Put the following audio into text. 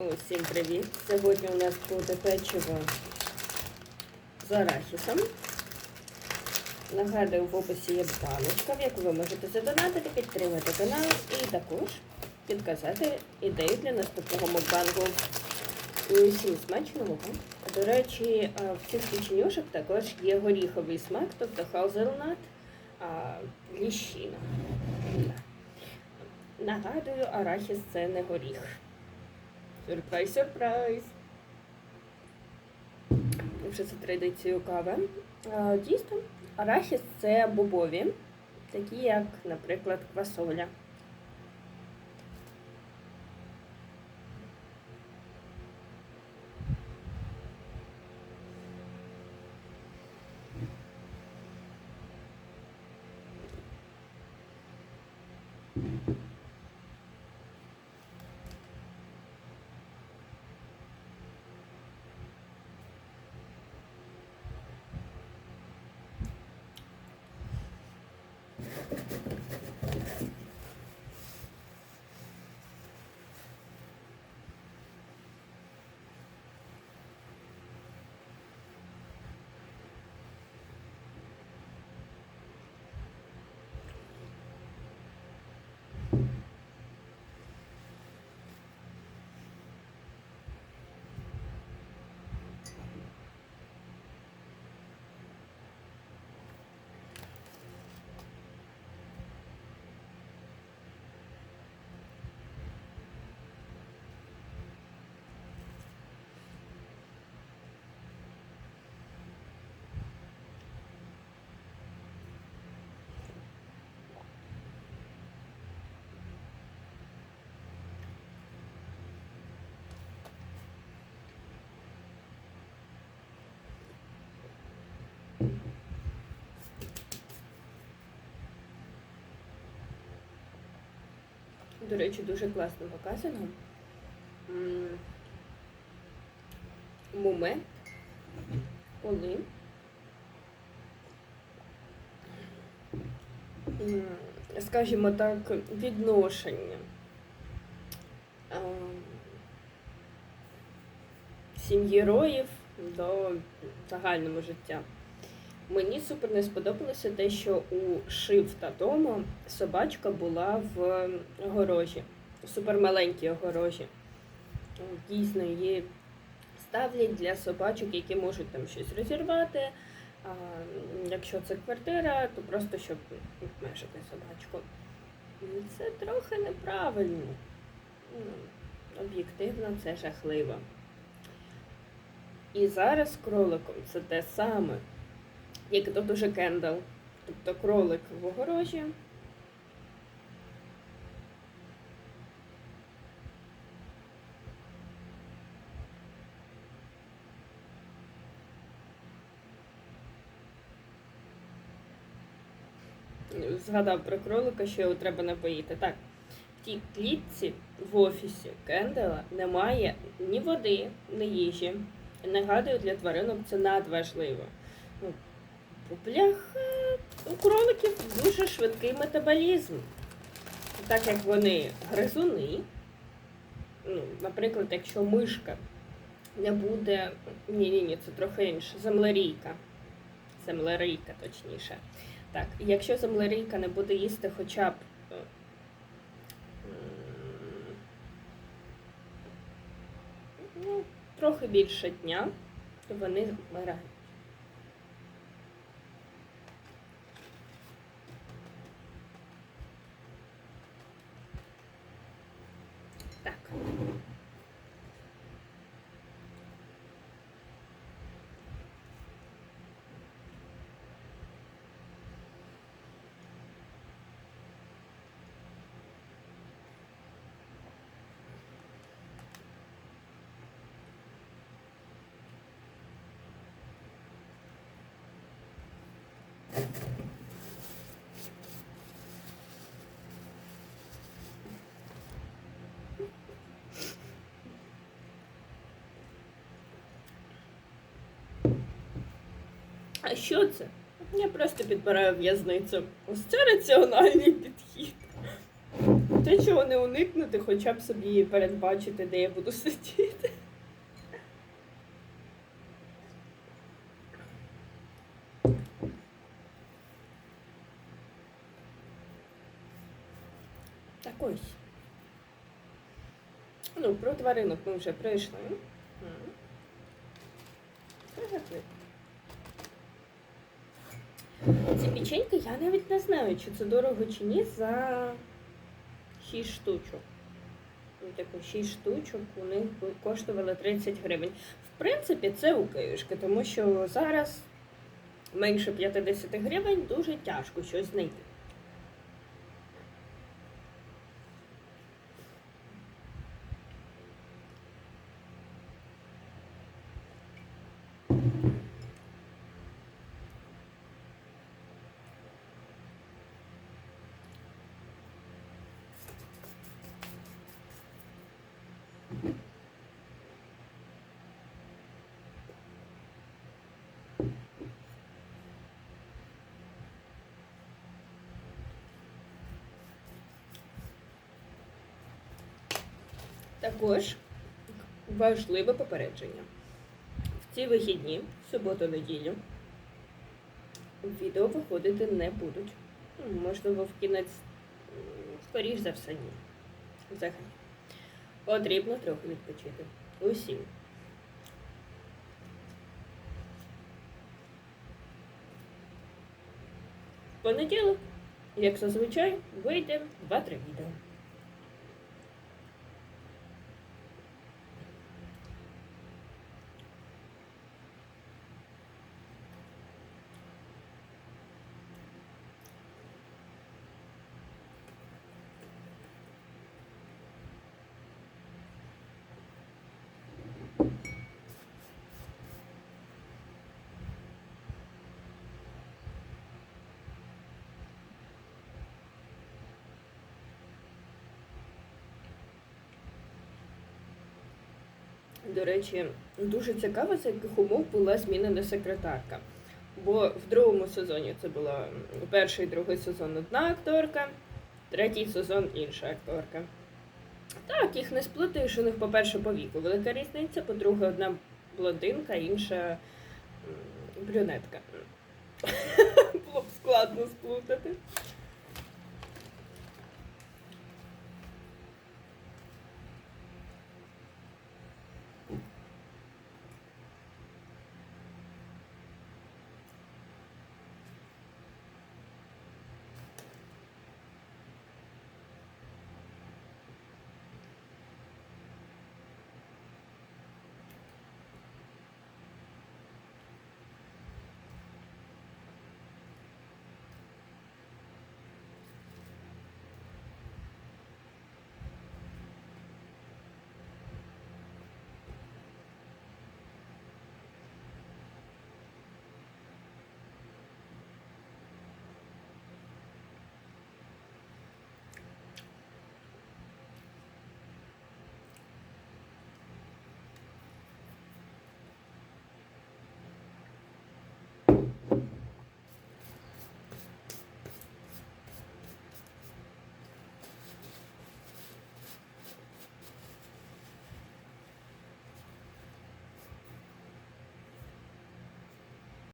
Усім привіт! Сьогодні у нас буде печиво з арахісом. Нагадую, в описі є баночка, в яку ви можете задонатити, підтримати канал і також підказати ідею для наступного мукбангу. Усім смачного. До речі, в цих печенюшок також є горіховий смак, тобто халзелнат, а, ліщина. Нагадую, арахіс це не горіх. Сюрприз, сюрприз. Вже за традицією кави. Дійсно, арахіс це бобові, такі як, наприклад, квасоля. До речі, дуже класно показано. Момент, коли скажімо так, відношення сім'ї роїв до загального життя. Мені супер не сподобалося те, що у Шив та Тома собачка була в огорожі, супер маленькій огорожі. Дійсно, її ставлять для собачок, які можуть там щось розірвати. А якщо це квартира, то просто щоб обмежити собачку. Це трохи неправильно. Ну, Об'єктивно, це жахливо. І зараз кроликом це те саме як тут уже кендал. Тобто кролик в огорожі. Згадав про кролика, що його треба напоїти. Так, в тій клітці в офісі Кендала немає ні води, ні їжі. Нагадую, для тваринок це надважливо. Ну, Бляха, у кроликів дуже швидкий метаболізм. Так як вони гризуни, ну, наприклад, якщо мишка не буде. Ні-ні, ні, це трохи інше. Землерійка. Землерийка, точніше. Так, якщо землерийка не буде їсти хоча б. е, Ну, трохи більше дня, то вони вмирають. Так. А що це? Я просто підбираю в'язницю. Ось це раціональний підхід. те, чого не уникнути, хоча б собі передбачити, де я буду сидіти. Так ось. Ну, про тваринок ми вже прийшли. М. Приготуй. Ці печеньки я навіть не знаю, чи це дорого чи ні за 6 штучок. Ну, Типу, 6 штучок у них коштували 30 гривень. В принципі, це у кишки, тому що зараз менше 50 гривень дуже тяжко щось знайти. Також важливе попередження. В ці вихідні, суботу-неділю, відео виходити не будуть. Можливо, в кінець, скоріш за все, ні. Взагалі. Потрібно трохи відпочити. Усім. Понеділок, як зазвичай, вийде 2-3 відео. До речі, дуже цікаво, з яких умов була змінена секретарка. Бо в другому сезоні це була перший і другий сезон одна акторка, третій сезон інша акторка. Так, їх не сплутаєш, у них, по-перше, по віку велика різниця, по-друге, одна блондинка, інша брюнетка. Було б складно сплутати.